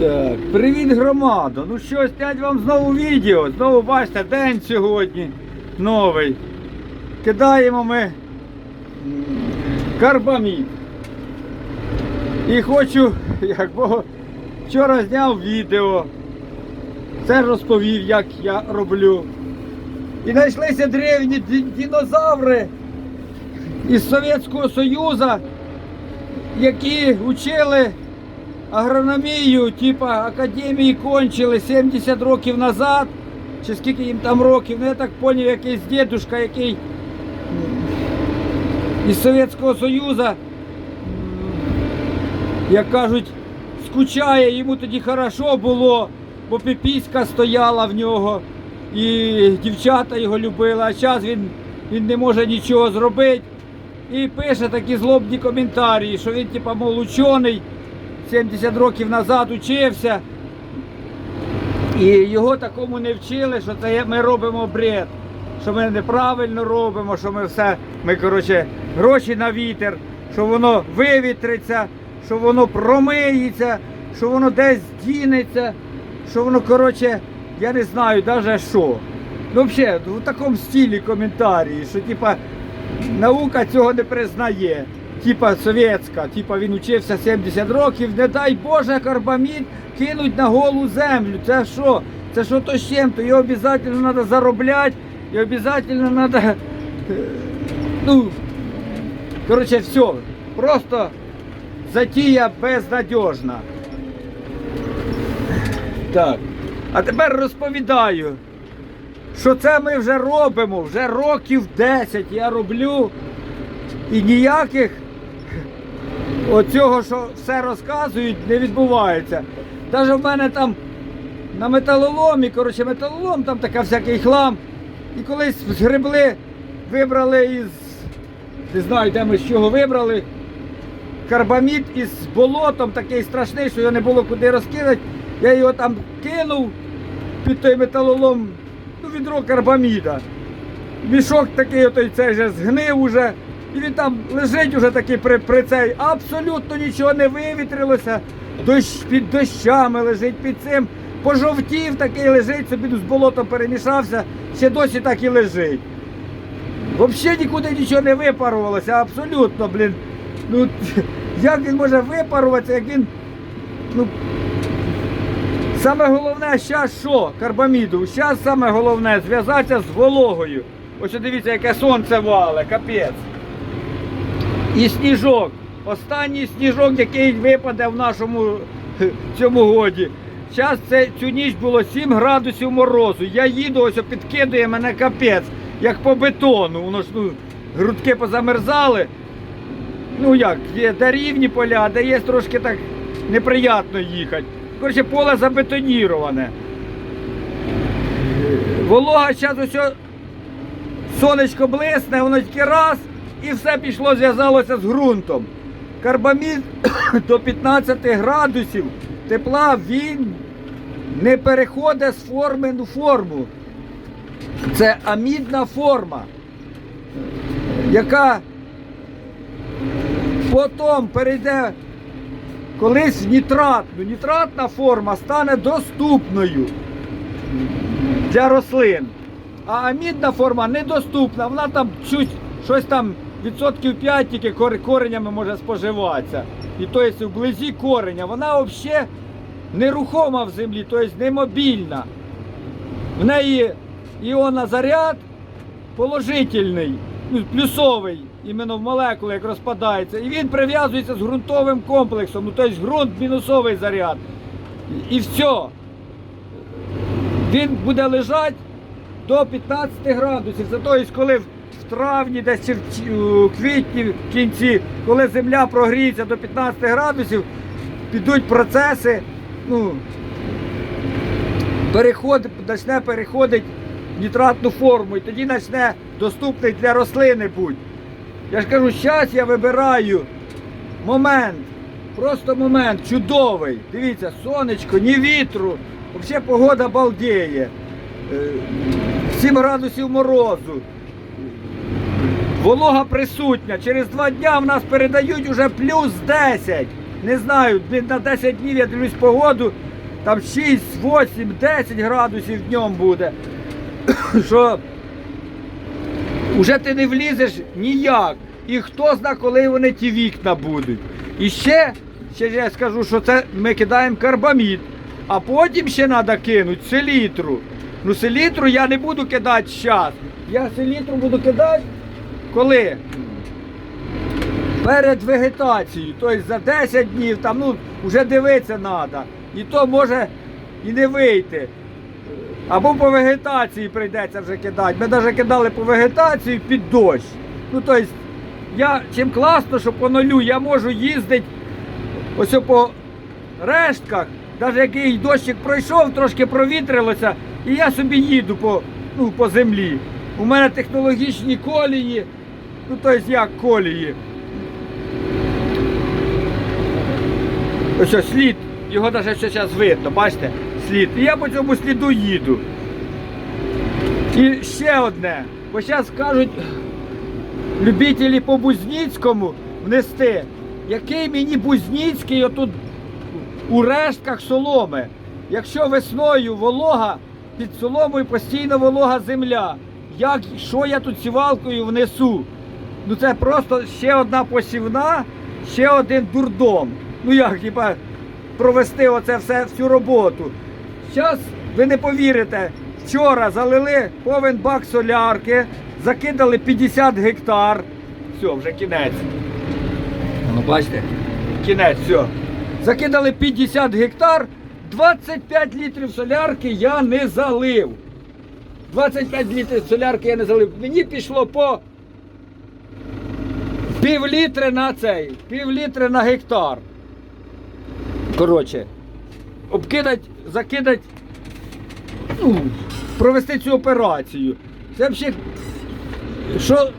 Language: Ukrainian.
Так, привіт, громадо. Ну що, снять вам знову відео. Знову бачите, день сьогодні новий. Кидаємо ми карбамід. І хочу, як бо вчора зняв відео. Це розповів, як я роблю. І знайшлися древні динозаври із Совєтського Союзу, які учили агрономію, типа академії кончили 70 років назад, чи скільки їм там років, ну я так зрозумів, якийсь дідушка, який із Совєтського Союзу, як кажуть, скучає, йому тоді хорошо було, бо піпіська стояла в нього, і дівчата його любили, а зараз він, він не може нічого зробити. І пише такі злобні коментарі, що він, типа, мов учений, 70 років назад учився. І його такому не вчили, що це ми робимо бред, що ми неправильно робимо, що ми все, ми, коротше, гроші на вітер, що воно вивітриться, що воно промиється, що воно десь дінеться, що воно, коротше, я не знаю навіть що. Ну, взагалі, в такому стилі коментарі, що типа наука цього не признає. Типа совєтська, типа він учився 70 років, не дай Боже, карбамід кинуть на голу землю. Це що? Це що то з чим? То його обов'язково треба заробляти, і обов'язково треба. Ну, коротше, все. Просто затія безнадіжна. Так. А тепер розповідаю, що це ми вже робимо, вже років 10 я роблю. І ніяких оцього, що все розказують, не відбувається. Навіть в мене там на металоломі, коротше, металолом, там така всякий хлам. І колись згребли, вибрали із, не знаю, де ми з чого вибрали, карбамід із болотом такий страшний, що його не було куди розкидати. Я його там кинув під той металолом, ну, відро карбаміда. Мішок такий отой цей вже згнив уже. І він там лежить уже такий при, при цей. Абсолютно нічого не вивітрилося. Дощ під дощами лежить під цим. Пожовтів такий лежить, собі з болотом перемішався, ще досі так і лежить. Взагалі нікуди нічого не випарувалося, абсолютно, блін. Ну, як він може випаруватися, як він. Ну, Саме головне зараз що? Карбаміду. Зараз саме головне зв'язатися з вологою. Ось дивіться, яке сонце вале, капець. І сніжок. Останній сніжок, який випаде в нашому цьому годі. Зараз цю ніч було 7 градусів морозу. Я їду, ось підкидує мене капець, як по бетону. Воно ж ну, грудки позамерзали. Ну як, є де рівні поля, де є трошки так неприємно їхати. Коротше, поле забетоніроване. Волога зараз ось сонечко блисне, воно тільки раз і все пішло, зв'язалося з ґрунтом. Карбамід до 15 градусів тепла він не переходить з форми на форму. Це амідна форма, яка потім перейде колись в нітратну. Нітратна форма стане доступною для рослин. А амідна форма недоступна. Вона там чуть щось там відсотків 5 тільки кор- коренями може споживатися. І то є вблизі кореня. Вона взагалі нерухома в землі, тобто немобільна. В неї іонозаряд положительний, ну, плюсовий, іменно в молекули, як розпадається. І він прив'язується з ґрунтовим комплексом. Ну, тобто ґрунт мінусовий заряд. І, все. Він буде лежати до 15 градусів. Це тобто, коли в травні, десь в квітні в кінці, коли земля прогріється до 15 градусів, підуть процеси, ну, переход, почне переходити нітратну форму, і тоді почне доступний для рослини бути. Я ж кажу, зараз я вибираю момент, просто момент чудовий. Дивіться, сонечко, ні вітру, взагалі погода балдіє. Е, 7 градусів морозу. Волога присутня. Через два дня в нас передають уже плюс 10. не знаю, на 10 днів я дивлюсь погоду, там 6, 8, 10 градусів днем буде. Що вже ти не влізеш ніяк. І хто зна, коли вони ті вікна будуть. І ще, ще я скажу, що це ми кидаємо карбамід, а потім ще треба кинути селітру. Ну селітру я не буду кидати зараз. Я селітру буду кидати коли? Перед вегетацією, тобто за 10 днів, там, ну, вже дивитися треба. І то може і не вийти. Або по вегетації прийдеться вже кидати. Ми навіть кидали по вегетації під дощ. Ну, тобто, я чим класно, що по нулю я можу їздити ось по рештках, навіть який дощик пройшов, трошки провітрилося, і я собі їду по, ну, по землі. У мене технологічні колії, ну тобто як колії. Ось слід, його навіть зараз видно, бачите, слід. І я по цьому сліду їду. І ще одне. Бо зараз кажуть любителі по Бузніцькому внести, який мені Бузніцький отут у рештках соломи. Якщо весною волога, під соломою постійно волога земля. Як, що я тут сівалкою внесу? Ну це просто ще одна посівна, ще один дурдом. Ну як, типа, провести оце все всю роботу. Зараз ви не повірите, вчора залили повен бак солярки, закидали 50 гектар. Все, вже кінець. Ну, бачите, кінець, все. Закидали 50 гектар, 25 літрів солярки я не залив. 25 літрів солярки я не залив. Мені пішло по пів літри на цей, пів літри на гектар. Коротше, обкидать, закидать, ну, провести цю операцію. Це взагалі, що